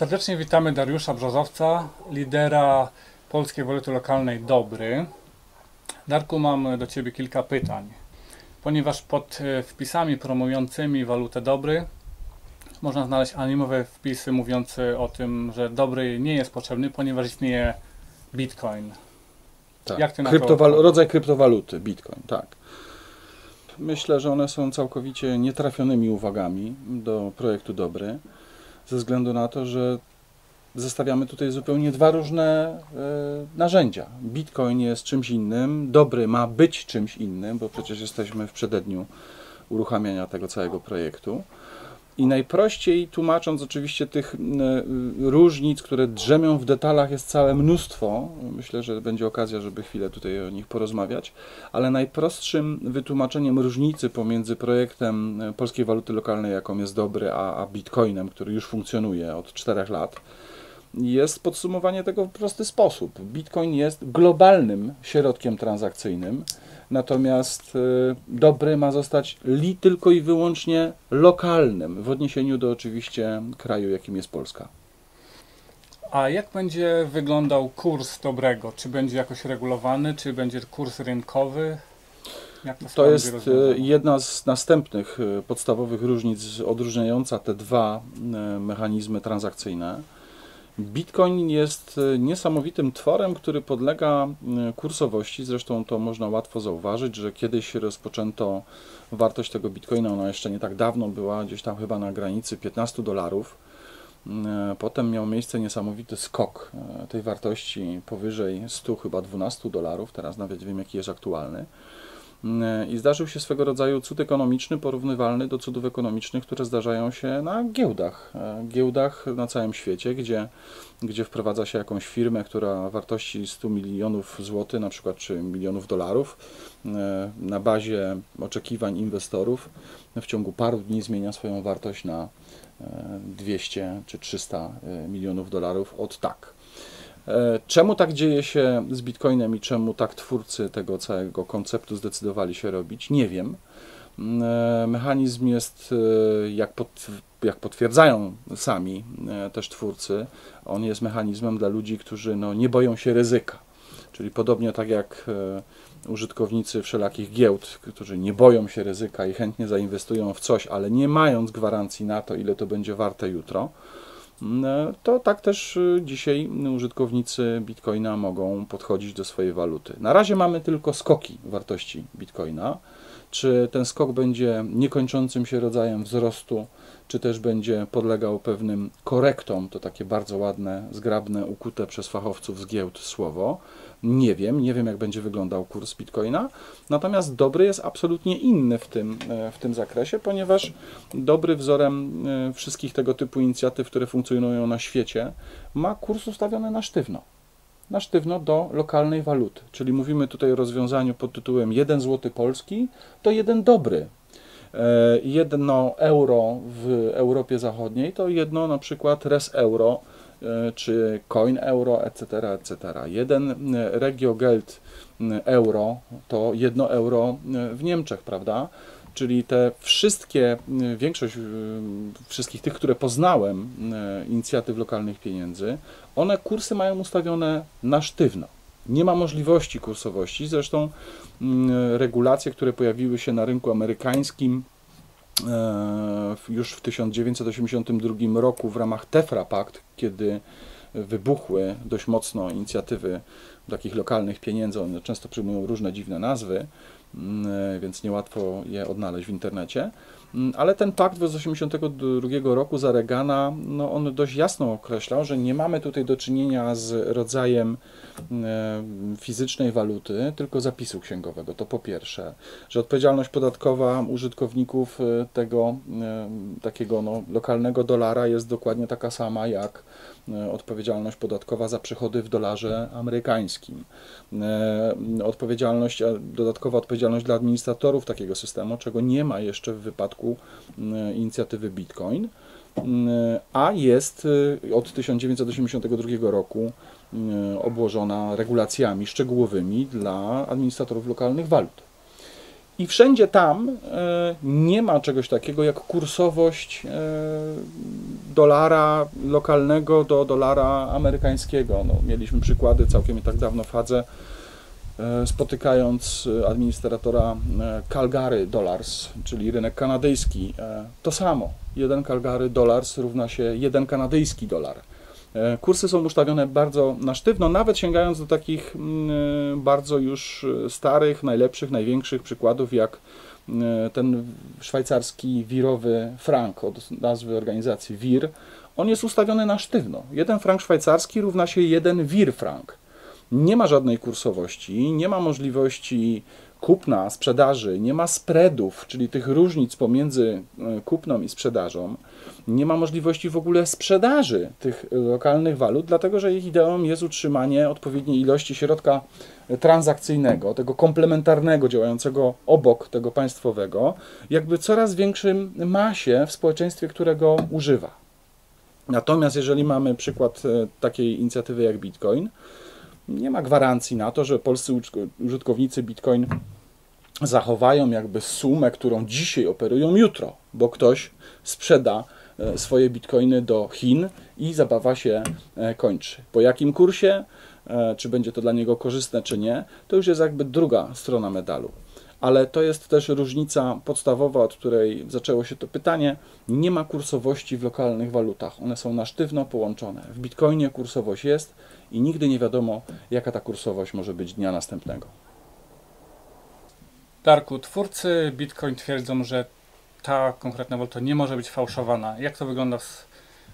Serdecznie witamy Dariusza Brzozowca, lidera polskiej waluty lokalnej Dobry. Darku, mam do Ciebie kilka pytań. Ponieważ pod e, wpisami promującymi walutę Dobry można znaleźć anonimowe wpisy mówiące o tym, że Dobry nie jest potrzebny, ponieważ istnieje Bitcoin. Tak. Jak ty na Kryptowal- to- Rodzaj kryptowaluty, bitcoin, tak. Myślę, że one są całkowicie nietrafionymi uwagami do projektu Dobry, ze względu na to, że zestawiamy tutaj zupełnie dwa różne e, narzędzia. Bitcoin jest czymś innym, Dobry ma być czymś innym, bo przecież jesteśmy w przededniu uruchamiania tego całego projektu. I najprościej tłumacząc oczywiście tych y, różnic, które drzemią w detalach jest całe mnóstwo. Myślę, że będzie okazja, żeby chwilę tutaj o nich porozmawiać, ale najprostszym wytłumaczeniem różnicy pomiędzy projektem e, polskiej waluty lokalnej, jaką jest dobry, a, a bitcoinem, który już funkcjonuje od czterech lat, jest podsumowanie tego w prosty sposób. Bitcoin jest globalnym środkiem transakcyjnym, natomiast y, dobry ma zostać li tylko i wyłącznie lokalnym, w odniesieniu do oczywiście kraju, jakim jest Polska. A jak będzie wyglądał kurs dobrego? Czy będzie jakoś regulowany, czy będzie kurs rynkowy? Jak To sprawa jest y, jedna z następnych y, podstawowych różnic odróżniająca te dwa mechanizmy transakcyjne. Bitcoin jest y, niesamowitym tworem, który podlega y, kursowości. Zresztą to można łatwo zauważyć, że kiedyś rozpoczęto wartość tego bitcoina, ona jeszcze nie tak dawno była gdzieś tam chyba na granicy 15 dolarów. Y, Potem miał miejsce niesamowity skok tej wartości powyżej 100, chyba 12 dolarów. Teraz nawet wiem, jaki jest aktualny. I zdarzył się swego rodzaju cud ekonomiczny porównywalny do cudów ekonomicznych, które zdarzają się na giełdach. E, Giełdach na całym świecie, gdzie, gdzie wprowadza się jakąś firmę, która wartości 100 milionów złotych, na przykład czy milionów dolarów, e, na bazie oczekiwań inwestorów w ciągu paru dni zmienia swoją wartość na e, 200 czy 300 milionów dolarów od tak. E, Czemu tak dzieje się z Bitcoinem i czemu tak twórcy tego całego konceptu zdecydowali się robić? Nie wiem. Mm, e, Mechanizm jest, e, jak, jak potwierdzają sami też twórcy, on jest mechanizmem dla ludzi, którzy no, nie boją się ryzyka. Czyli podobnie tak jak użytkownicy wszelakich giełd, którzy nie boją się ryzyka i chętnie zainwestują w coś, ale nie mając gwarancji na to, ile to będzie warte jutro, to tak też y, dzisiaj użytkownicy Bitcoina mogą podchodzić do swojej waluty. Na razie mamy tylko skoki wartości Bitcoina. Czy ten skok będzie niekończącym się rodzajem wzrostu, czy też będzie podlegał pewnym korektom, to takie bardzo ładne, zgrabne, ukute przez fachowców z giełd słowo. Nie wiem, nie wiem jak będzie wyglądał kurs Bitcoina, natomiast dobry jest absolutnie inny w tym, e, w tym zakresie, ponieważ dobry wzorem e, wszystkich tego typu inicjatyw, które funkcjonują na świecie, ma kurs ustawiony na sztywno. Na sztywno do lokalnej waluty. Czyli mówimy tutaj o rozwiązaniu pod tytułem 1 zł polski to jeden dobry. E, Jedno euro w Europie Zachodniej to jedno na przykład res euro czy coin euro, etc., etc. Jeden e, regio geld m, euro to jedno euro e, w Niemczech, prawda? Czyli te wszystkie, większość wszystkich tych, które poznałem, inicjatyw lokalnych pieniędzy, one kursy mają ustawione na sztywno. Nie ma możliwości kursowości. Zresztą regulacje, które pojawiły się na rynku amerykańskim e, już w 1982 roku w ramach Tefra Pact, kiedy wybuchły dość mocno inicjatywy takich lokalnych pieniędzy, one często przyjmują różne dziwne nazwy, mm, więc niełatwo je odnaleźć w internecie. Mm, Ale ten pakt z 1982 roku za Reagana, no on dość jasno określał, że nie mamy tutaj do czynienia z rodzajem e, fizycznej waluty, tylko zapisu księgowego. To po pierwsze, że odpowiedzialność podatkowa użytkowników e, tego e, takiego no, lokalnego dolara jest dokładnie taka sama jak odpowiedzialność podatkowa za przychody w dolarze amerykańskim. Odpowiedzialność, dodatkowa odpowiedzialność dla administratorów takiego systemu, czego nie ma jeszcze w wypadku e, inicjatywy Bitcoin, E, a jest e, od 1982 roku obłożona regulacjami szczegółowymi dla administratorów lokalnych walut. I wszędzie tam nie ma czegoś takiego jak kursowość dolara lokalnego do dolara amerykańskiego. No, mieliśmy przykłady całkiem nie tak dawno w Hadze, spotykając administratora Calgary Dollars, czyli rynek kanadyjski. To samo. Jeden Calgary Dollars równa się jeden kanadyjski dolar. Kursy są ustawione bardzo na sztywno, nawet sięgając do takich mm, bardzo już starych, najlepszych, największych przykładów, jak E, ten szwajcarski wirowy frank od nazwy organizacji WIR, on jest ustawiony na sztywno. Jeden frank szwajcarski równa się jeden WIR frank. Nie ma żadnej kursowości, nie ma możliwości kupna, sprzedaży, nie ma spreadów, czyli tych różnic pomiędzy e, kupną i sprzedażą. Nie ma możliwości w ogóle sprzedaży tych lokalnych walut, dlatego że ich ideą jest utrzymanie odpowiedniej ilości środka transakcyjnego, tego komplementarnego, działającego obok tego państwowego, jakby coraz większym masie w społeczeństwie, którego używa. Natomiast jeżeli mamy przykład e, takiej inicjatywy jak Bitcoin, nie ma gwarancji na to, że polscy użytkownicy Bitcoin zachowają jakby sumę, którą dzisiaj operują jutro, bo ktoś sprzeda e, swoje bitcoiny do Chin i zabawa się e, kończy. Po jakim kursie? E, czy będzie to dla niego korzystne, czy nie, to już jest jakby druga strona medalu. Ale to jest też różnica podstawowa, od której zaczęło się to pytanie. Nie ma kursowości w lokalnych walutach. One są na sztywno połączone. W bitcoinie kursowość jest i nigdy nie wiadomo, jaka ta kursowość może być dnia następnego. Darku, twórcy Bitcoin twierdzą, że ta konkretna waluta nie może być fałszowana. Jak to wygląda w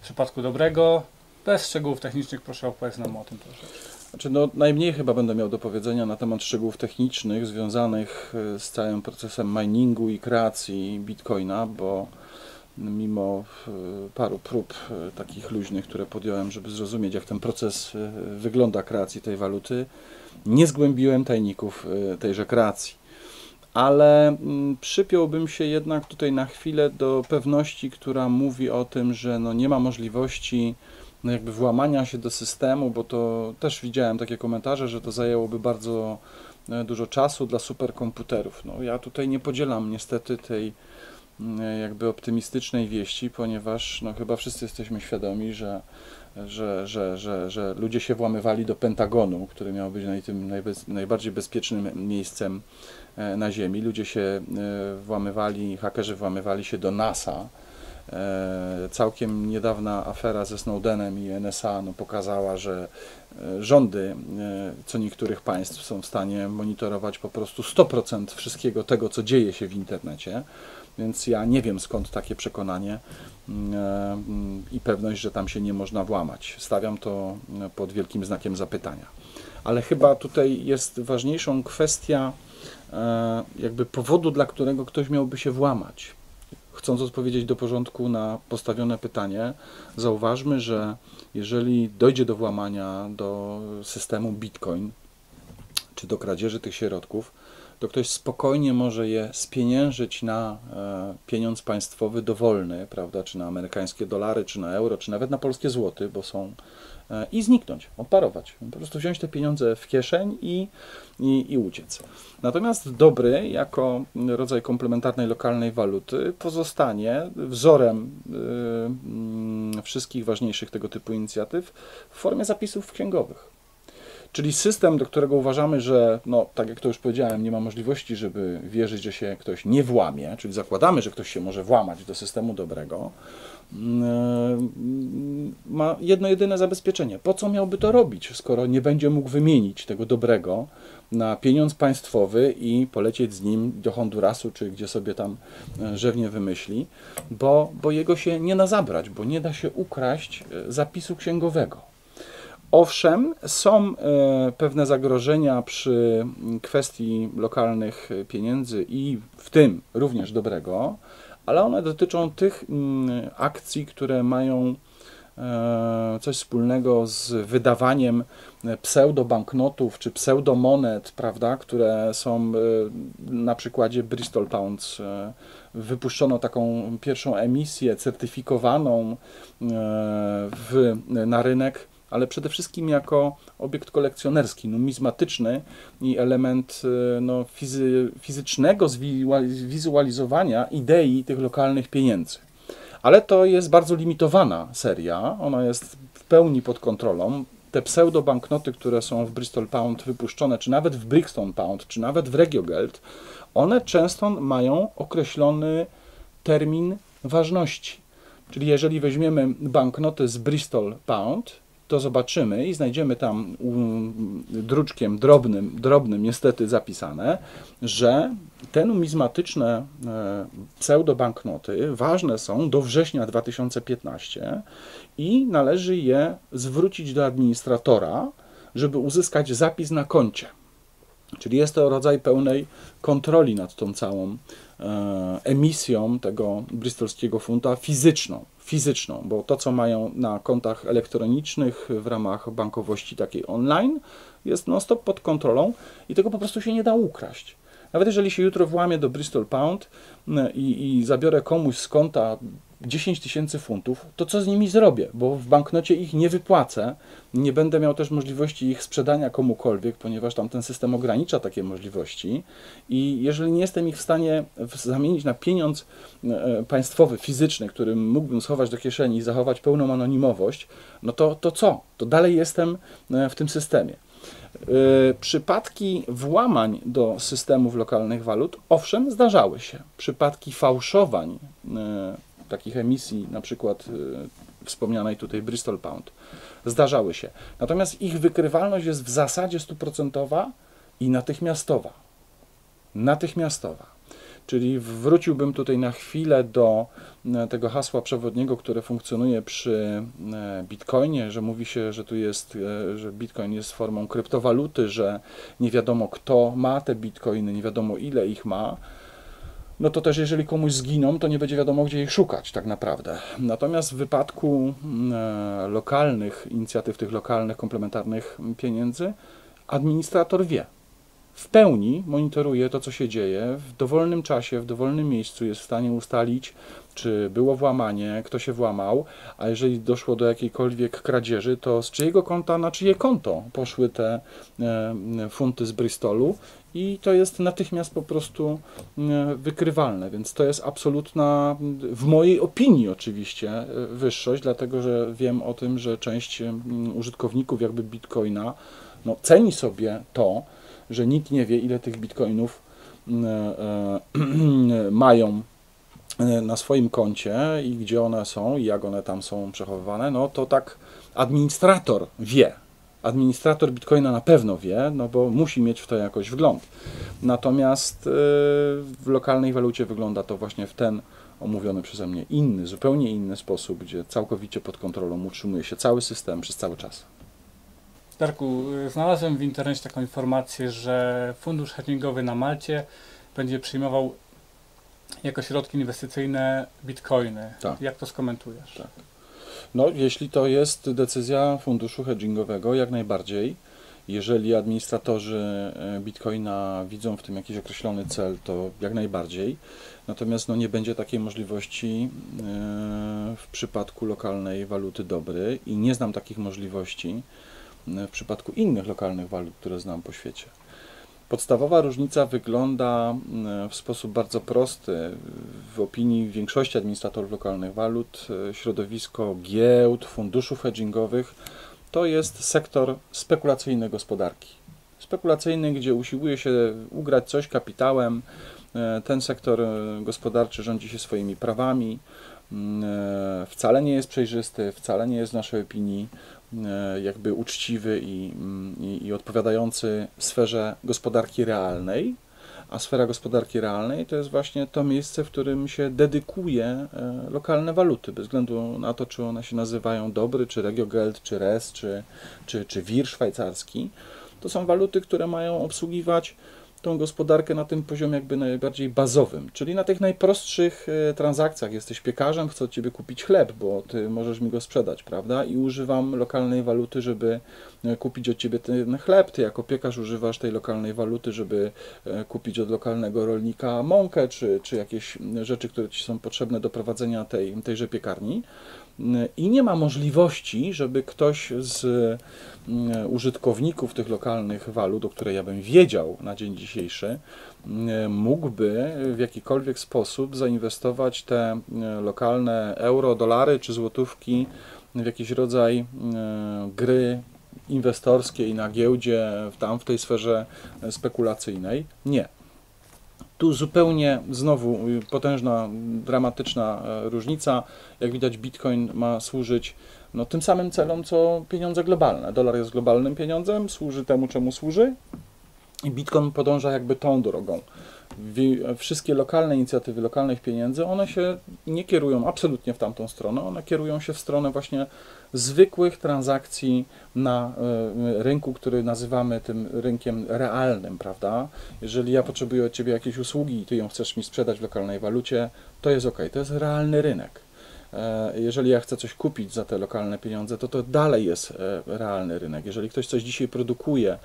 przypadku dobrego? Bez szczegółów technicznych proszę opowiedz nam o tym troszeczkę. Znaczy, no, najmniej chyba będę miał do powiedzenia na temat szczegółów technicznych związanych e, z całym procesem miningu i kreacji bitcoina, bo mimo e, paru prób e, takich luźnych, które podjąłem, żeby zrozumieć, jak ten proces wygląda kreacji tej waluty, nie zgłębiłem tajników tejże kreacji. Ale mm, przypiąłbym się jednak tutaj na chwilę do pewności, która mówi o tym, że no nie ma możliwości no jakby włamania się do systemu, bo to też widziałem takie komentarze, że to zajęłoby bardzo e, dużo czasu dla superkomputerów. No, ja tutaj nie podzielam niestety tej mm, jakby optymistycznej wieści, ponieważ no, chyba wszyscy jesteśmy świadomi, że, że, że, że, że ludzie się włamywali do Pentagonu, który miał być naj, tym najbez, najbardziej bezpiecznym miejscem e, na Ziemi. Ludzie się e, włamywali, hakerzy włamywali się do NASA, E, całkiem niedawna afera ze Snowdenem i NSA no, pokazała, że e, rządy e, co niektórych państw są w stanie monitorować po prostu 100% wszystkiego tego, co dzieje się w internecie. Więc ja nie wiem skąd takie przekonanie mm, i pewność, że tam się nie można włamać. Stawiam to pod wielkim znakiem zapytania. Ale chyba tutaj jest ważniejszą kwestia jakby powodu, dla którego ktoś miałby się włamać chcąc odpowiedzieć do porządku na postawione pytanie, zauważmy, że jeżeli dojdzie do włamania do systemu Bitcoin, czy do kradzieży tych środków, to ktoś spokojnie może je spieniężyć na e, pieniądz państwowy dowolny, prawda, czy na amerykańskie dolary, czy na euro, czy nawet na polskie złoty, bo są i zniknąć, odparować. Po prostu wziąć te pieniądze w kieszeń i, i, i uciec. Natomiast dobry, jako rodzaj komplementarnej lokalnej waluty, pozostanie wzorem y, wszystkich ważniejszych tego typu inicjatyw w formie zapisów księgowych. Czyli system, do którego uważamy, że, no, tak jak to już powiedziałem, nie ma możliwości, żeby wierzyć, że się ktoś nie włamie, czyli zakładamy, że ktoś się może włamać do systemu dobrego, ma jedno jedyne zabezpieczenie. Po co miałby to robić, skoro nie będzie mógł wymienić tego dobrego na pieniądz państwowy i polecieć z nim do Hondurasu, czy gdzie sobie tam e, żewnie wymyśli, bo, bo jego się nie da zabrać, bo nie da się ukraść e, zapisu księgowego. Owszem, są e, pewne zagrożenia przy kwestii lokalnych pieniędzy i w tym również dobrego, ale one dotyczą tych mm, akcji, które mają e, coś wspólnego z wydawaniem pseudobanknotów czy pseudomonet, prawda, które są e, na przykładzie Bristol Pounds. E, wypuszczono taką pierwszą emisję certyfikowaną w, na rynek ale przede wszystkim jako obiekt kolekcjonerski, numizmatyczny i element e, no, fizy, fizycznego zwizualizowania idei tych lokalnych pieniędzy. Ale to jest bardzo limitowana seria, ona jest w pełni pod kontrolą. Te pseudo-banknoty, które są w Bristol Pound wypuszczone, czy nawet w Brixton Pound, czy nawet w Regiogeld, one często mają określony termin ważności. Czyli jeżeli weźmiemy banknoty z Bristol Pound, to zobaczymy i znajdziemy tam druczkiem drobnym, drobnym niestety zapisane, że te numizmatyczne e, pseudobanknoty ważne są do września 2015 i należy je zwrócić do administratora, żeby uzyskać zapis na koncie. Czyli jest to rodzaj pełnej kontroli nad tą całą e, emisją tego bristolskiego funta fizyczną fizyczną, bo to, co mają na kontach elektronicznych w ramach bankowości takiej online, jest non-stop pod kontrolą i tego po prostu się nie da ukraść. Nawet jeżeli się jutro włamię do Bristol Pound mm, i, i zabiorę komuś z konta 10 tysięcy funtów, to co z nimi zrobię? Bo w banknocie ich nie wypłacę, nie będę miał też możliwości ich sprzedania komukolwiek, ponieważ tam ten system ogranicza takie możliwości i jeżeli nie jestem ich w stanie zamienić na pieniądz e, państwowy, fizyczny, który mógłbym schować do kieszeni i zachować pełną anonimowość, no to, to co? To dalej jestem e, w tym systemie. E, przypadki włamań do systemów lokalnych walut, owszem, zdarzały się. Przypadki fałszowań takich emisji, na przykład y, wspomnianej tutaj Bristol Pound, zdarzały się. Natomiast ich wykrywalność jest w zasadzie stuprocentowa i natychmiastowa. Natychmiastowa. Czyli wróciłbym tutaj na chwilę do e, tego hasła przewodniego, które funkcjonuje przy e, Bitcoinie, że mówi się, że tu jest, e, że Bitcoin jest formą kryptowaluty, że nie wiadomo kto ma te Bitcoiny, nie wiadomo ile ich ma no to też jeżeli komuś zginą, to nie będzie wiadomo, gdzie ich szukać tak naprawdę. Natomiast w wypadku mm, e, lokalnych inicjatyw, tych lokalnych, komplementarnych pieniędzy, administrator wie. W pełni monitoruje to, co się dzieje, w dowolnym czasie, w dowolnym miejscu jest w stanie ustalić, czy było włamanie, kto się włamał, a jeżeli doszło do jakiejkolwiek kradzieży, to z czyjego konta na czyje konto poszły te e, funty z Bristolu i to jest natychmiast po prostu e, wykrywalne, więc to jest absolutna, w mojej opinii oczywiście, e, wyższość, dlatego że wiem o tym, że część użytkowników jakby Bitcoina no, ceni sobie to, że nikt nie wie, ile tych bitcoinów mają na swoim koncie i gdzie one są i jak one tam są przechowywane, no to tak administrator wie, administrator Bitcoina na pewno wie, no bo musi mieć w to jakoś wgląd. Natomiast y, w lokalnej walucie wygląda to właśnie w ten omówiony przeze mnie inny, zupełnie inny sposób, gdzie całkowicie pod kontrolą utrzymuje się cały system przez cały czas. Darku, y, znalazłem w internecie taką informację, że fundusz hedgingowy na Malcie będzie przyjmował jako środki inwestycyjne bitcoiny. Tak. Jak to skomentujesz? Tak. No, jeśli to jest decyzja funduszu hedgingowego, jak najbardziej. Jeżeli administratorzy e, bitcoina widzą w tym jakiś określony cel, to jak najbardziej. Natomiast no, nie będzie takiej możliwości e, w przypadku lokalnej waluty dobry i nie znam takich możliwości e, w przypadku innych lokalnych walut, które znam po świecie. Podstawowa różnica wygląda w sposób bardzo prosty. W opinii większości administratorów lokalnych walut, środowisko giełd, funduszów hedgingowych to jest sektor spekulacyjny gospodarki. Spekulacyjny, gdzie usiłuje się ugrać coś kapitałem. E, ten sektor gospodarczy rządzi się swoimi prawami. Mm, e, wcale nie jest przejrzysty, wcale nie jest w naszej opinii e, jakby uczciwy i, mm, i, i odpowiadający sferze gospodarki realnej a sfera gospodarki realnej to jest właśnie to miejsce, w którym się dedykuje e, lokalne waluty, bez względu na to, czy one się nazywają dobry, czy regiogeld, czy res, czy, czy, czy wir szwajcarski. To są waluty, które mają obsługiwać tą gospodarkę na tym poziomie jakby najbardziej bazowym, czyli na tych najprostszych e, transakcjach. Jesteś piekarzem, chcę od Ciebie kupić chleb, bo Ty możesz mi go sprzedać, prawda? I używam lokalnej waluty, żeby e, kupić od Ciebie ten chleb. Ty jako piekarz używasz tej lokalnej waluty, żeby e, kupić od lokalnego rolnika mąkę, czy, czy jakieś rzeczy, które Ci są potrzebne do prowadzenia tej, tejże piekarni. I nie ma możliwości, żeby ktoś z użytkowników tych lokalnych walut, o której ja bym wiedział na dzień dzisiejszy, mógłby w jakikolwiek sposób zainwestować te lokalne euro, dolary czy złotówki w jakiś rodzaj gry inwestorskiej na giełdzie, tam w tej sferze spekulacyjnej. Nie. Tu zupełnie znowu potężna, dramatyczna e, różnica. Jak widać, bitcoin ma służyć no, tym samym celom, co pieniądze globalne. Dolar jest globalnym pieniądzem, służy temu, czemu służy, i bitcoin podąża jakby tą drogą wszystkie lokalne inicjatywy lokalnych pieniędzy, one się nie kierują absolutnie w tamtą stronę, one kierują się w stronę właśnie zwykłych transakcji na e, rynku, który nazywamy tym rynkiem realnym, prawda? Jeżeli ja potrzebuję od Ciebie jakiejś usługi i Ty ją chcesz mi sprzedać w lokalnej walucie, to jest ok, to jest realny rynek. E, jeżeli ja chcę coś kupić za te lokalne pieniądze, to to dalej jest e, realny rynek. Jeżeli ktoś coś dzisiaj produkuje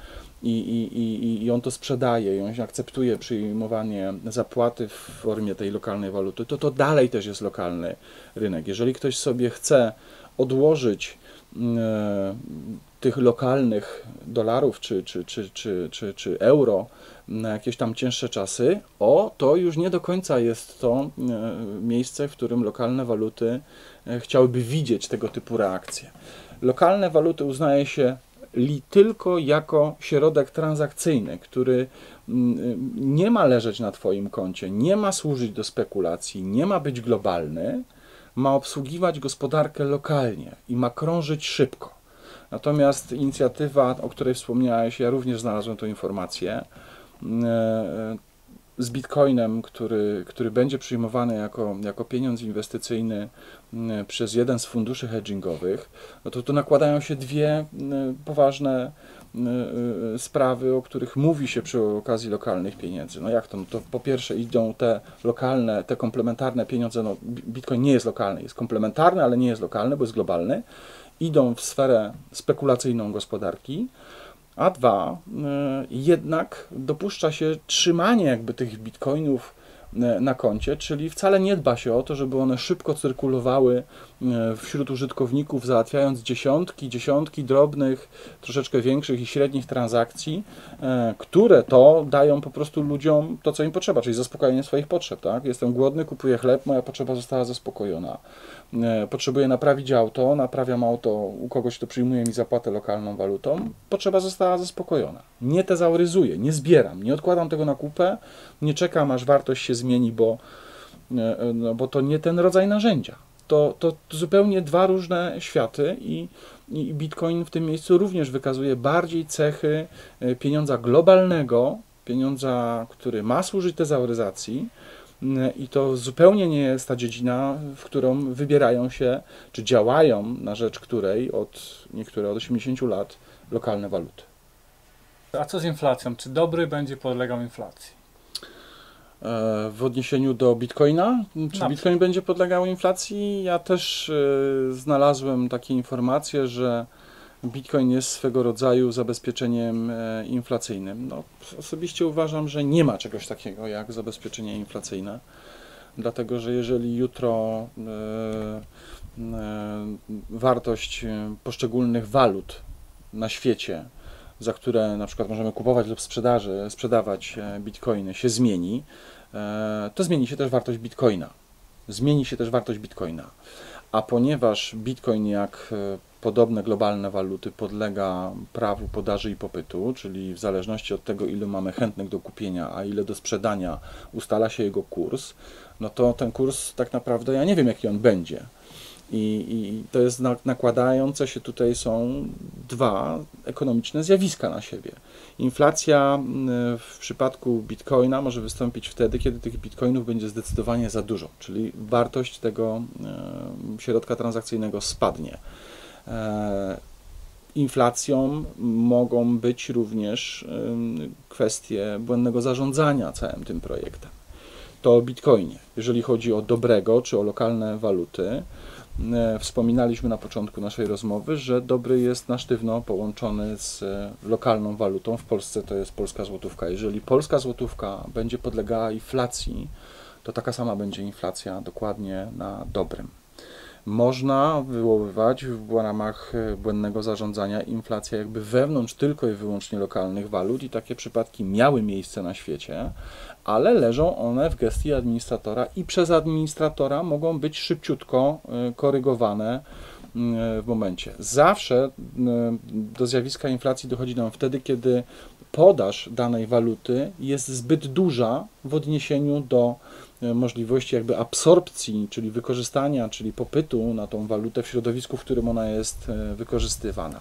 i, i, i, i on to sprzedaje, i on akceptuje przyjmowanie zapłaty w formie tej lokalnej waluty, to to dalej też jest lokalny rynek. Jeżeli ktoś sobie chce odłożyć tych lokalnych dolarów czy, czy, czy, czy, czy, czy euro na jakieś tam cięższe czasy, o, to już nie do końca jest to e, miejsce, w którym lokalne waluty e, chciałyby widzieć tego typu reakcje. Lokalne waluty uznaje się li tylko jako środek transakcyjny, który mm, nie ma leżeć na Twoim koncie, nie ma służyć do spekulacji, nie ma być globalny, ma obsługiwać gospodarkę lokalnie i ma krążyć szybko. Natomiast inicjatywa, o której wspomniałeś, ja również znalazłem tę informację, e, z bitcoinem, który, który będzie przyjmowany jako, jako pieniądz inwestycyjny mm, przez jeden z funduszy hedgingowych, no to tu nakładają się dwie mm, poważne mm, sprawy, o których mówi się przy okazji lokalnych pieniędzy. No jak to? No to po pierwsze idą te lokalne, te komplementarne pieniądze, no Bitcoin nie jest lokalny, jest komplementarny, ale nie jest lokalny, bo jest globalny, idą w sferę spekulacyjną gospodarki, a dwa, e, jednak dopuszcza się trzymanie jakby tych bitcoinów e, na koncie, czyli wcale nie dba się o to, żeby one szybko cyrkulowały wśród użytkowników, załatwiając dziesiątki, dziesiątki drobnych, troszeczkę większych i średnich transakcji, które to dają po prostu ludziom to, co im potrzeba, czyli zaspokojenie swoich potrzeb. Tak? Jestem głodny, kupuję chleb, moja potrzeba została zaspokojona. E, potrzebuję naprawić auto, naprawiam auto u kogoś, kto przyjmuje mi zapłatę lokalną walutą, potrzeba została zaspokojona. Nie tezauryzuję, nie zbieram, nie odkładam tego na kupę, nie czekam aż wartość się zmieni, bo, e, e, no, bo to nie ten rodzaj narzędzia. To, to, zupełnie dwa różne światy i, i Bitcoin w tym miejscu również wykazuje bardziej cechy pieniądza globalnego, pieniądza, który ma służyć tezauryzacji, i to zupełnie nie jest ta dziedzina, w którą wybierają się, czy działają na rzecz której od niektóre od 80 lat lokalne waluty. A co z inflacją? Czy dobry będzie podlegał inflacji? W odniesieniu do bitcoina, czy no. bitcoin będzie podlegał inflacji? Ja też e, znalazłem takie informacje, że Bitcoin jest swego rodzaju zabezpieczeniem e, inflacyjnym. No, osobiście uważam, że nie ma czegoś takiego jak zabezpieczenie inflacyjne, dlatego że jeżeli jutro e, wartość poszczególnych walut na świecie, za które na przykład możemy kupować lub sprzedaży, sprzedawać bitcoiny, się zmieni, to zmieni się też wartość bitcoina. Zmieni się też wartość bitcoina. A ponieważ bitcoin, jak podobne globalne waluty podlega prawu podaży i popytu, czyli w zależności od tego, ile mamy chętnych do kupienia, a ile do sprzedania, ustala się jego kurs, no to ten kurs tak naprawdę ja nie wiem, jaki on będzie. I, I, to jest nakładające się tutaj są dwa ekonomiczne zjawiska na siebie. Inflacja w przypadku bitcoina może wystąpić wtedy, kiedy tych bitcoinów będzie zdecydowanie za dużo, czyli wartość tego środka transakcyjnego spadnie. E, inflacją mogą być również kwestie błędnego zarządzania całym tym projektem. To o bitcoinie. Jeżeli chodzi o dobrego czy o lokalne waluty, wspominaliśmy na początku naszej rozmowy, że dobry jest na sztywno połączony z e, lokalną walutą. W Polsce to jest polska złotówka. Jeżeli polska złotówka będzie podlegała inflacji, to taka sama będzie inflacja dokładnie na dobrym. Można wywoływać w ramach e, błędnego zarządzania inflację jakby wewnątrz tylko i wyłącznie lokalnych walut i takie przypadki miały miejsce na świecie, ale leżą one w gestii administratora i przez administratora mogą być szybciutko e, korygowane w momencie. Zawsze do zjawiska inflacji dochodzi nam wtedy, kiedy podaż danej waluty jest zbyt duża w odniesieniu do e, możliwości jakby absorpcji, czyli wykorzystania, czyli popytu na tą walutę w środowisku, w którym ona jest e, wykorzystywana.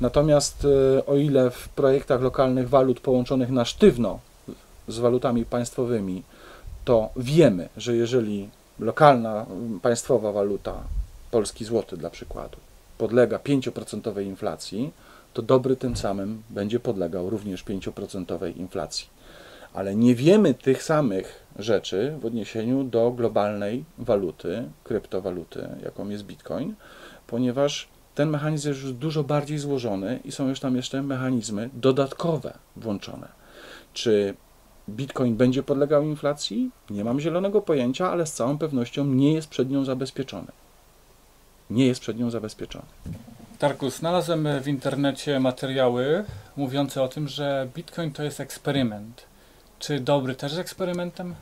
Natomiast e, o ile w projektach lokalnych walut połączonych na sztywno z walutami państwowymi, to wiemy, że jeżeli lokalna państwowa waluta, polski złoty dla przykładu, podlega 5% inflacji, to dobry tym samym będzie podlegał również 5% inflacji. Ale nie wiemy tych samych rzeczy w odniesieniu do globalnej waluty, kryptowaluty, jaką jest Bitcoin, ponieważ ten mechanizm jest już dużo bardziej złożony i są już tam jeszcze mechanizmy dodatkowe włączone. Czy Bitcoin będzie podlegał inflacji? Nie mam zielonego pojęcia, ale z całą pewnością nie jest przed nią zabezpieczony. Nie jest przed nią zabezpieczony. Darku, znalazłem w internecie materiały mówiące o tym, że Bitcoin to jest eksperyment. Czy dobry też jest eksperymentem?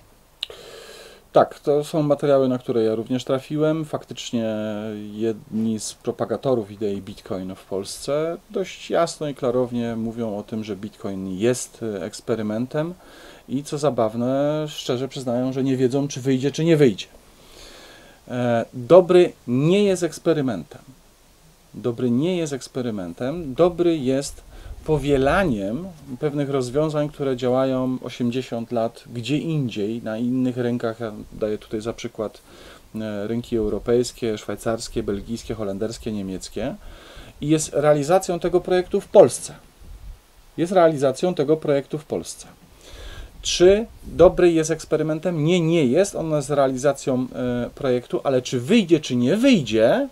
Tak, to są materiały, na które ja również trafiłem. Faktycznie jedni z propagatorów idei Bitcoin w Polsce dość jasno i klarownie mówią o tym, że Bitcoin jest eksperymentem i co zabawne, szczerze przyznają, że nie wiedzą, czy wyjdzie, czy nie wyjdzie. E, dobry nie jest eksperymentem. Dobry nie jest eksperymentem, dobry jest powielaniem pewnych rozwiązań, które działają 80 lat gdzie indziej, na innych rynkach. Ja daję tutaj za przykład e, rynki europejskie, szwajcarskie, belgijskie, holenderskie, niemieckie i jest realizacją tego projektu w Polsce. Jest realizacją tego projektu w Polsce. Czy dobry jest eksperymentem? Nie, nie jest. On jest realizacją e, projektu, ale czy wyjdzie, czy nie wyjdzie,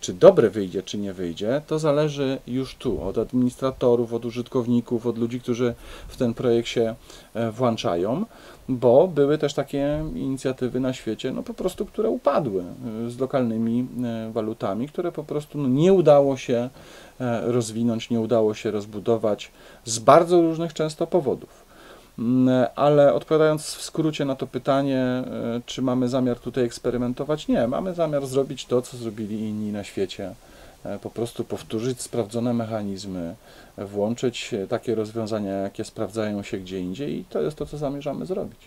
czy dobre wyjdzie, czy nie wyjdzie, to zależy już tu od administratorów, od użytkowników, od ludzi, którzy w ten projekt się e, włączają, bo były też takie inicjatywy na świecie, no po prostu, które upadły e, z lokalnymi e, walutami, które po prostu no, nie udało się rozwinąć, nie udało się rozbudować z bardzo różnych często powodów. Mm, ale odpowiadając w skrócie na to pytanie, e, czy mamy zamiar tutaj eksperymentować? Nie, mamy zamiar zrobić to, co zrobili inni na świecie. E, po prostu powtórzyć sprawdzone mechanizmy, włączyć takie rozwiązania, jakie sprawdzają się gdzie indziej, i to jest to, co zamierzamy zrobić.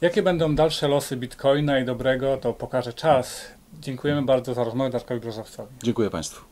Jakie będą dalsze losy Bitcoina i dobrego, to pokaże czas. Dziękujemy bardzo za rozmowę Darkowi Brzozowcowi. Dziękuję Państwu.